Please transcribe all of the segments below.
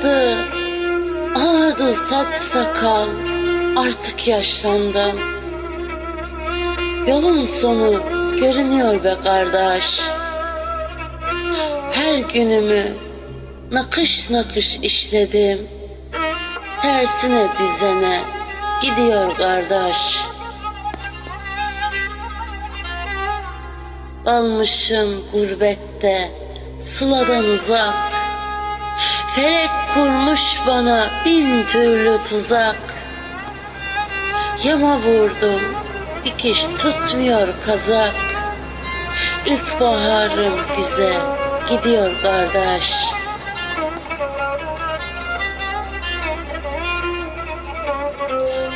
Ağardı, ağardı saç sakal, artık yaşlandım. Yolun sonu görünüyor be kardeş. Her günümü nakış nakış işledim. Tersine düzene gidiyor kardeş. Kalmışım gurbette, sıladan uzak. Felek kurmuş bana bin türlü tuzak. Yama vurdum, dikiş tutmuyor kazak. İlkbaharım güzel, gidiyor kardeş.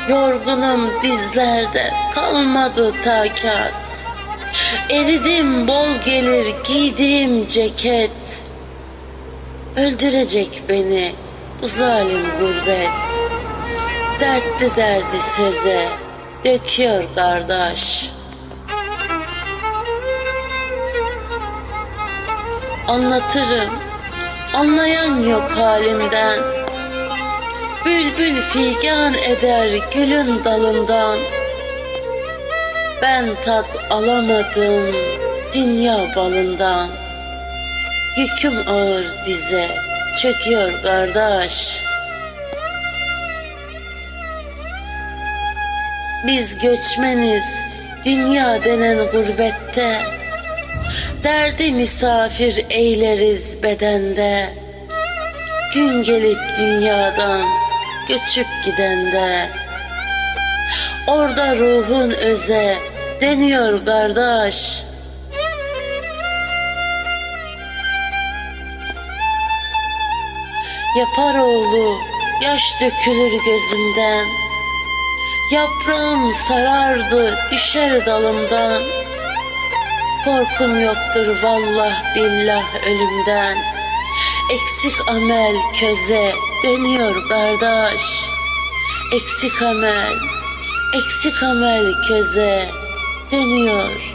Yorgunum bizlerde, kalmadı takat. Eridim bol gelir giydiğim ceket. Öldürecek beni bu zalim gurbet. Dertli derdi söze döküyor kardeş. Anlatırım, anlayan yok halimden. Bülbül figan eder gülün dalından. Ben tat alamadım dünya balından. Yüküm ağır dize çöküyor kardeş. Biz göçmeniz dünya denen gurbette. Derdi misafir eyleriz bedende. Gün gelip dünyadan göçüp gidende. Orada ruhun öze dönüyor kardeş. Yapar oğlu yaş dökülür gözümden. Yaprağım sarardı düşer dalımdan. Korkum yoktur vallah billah ölümden. Eksik amel köze dönüyor kardeş. Eksik amel, eksik amel köze dönüyor,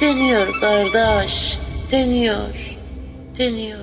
dönüyor kardeş, dönüyor, dönüyor.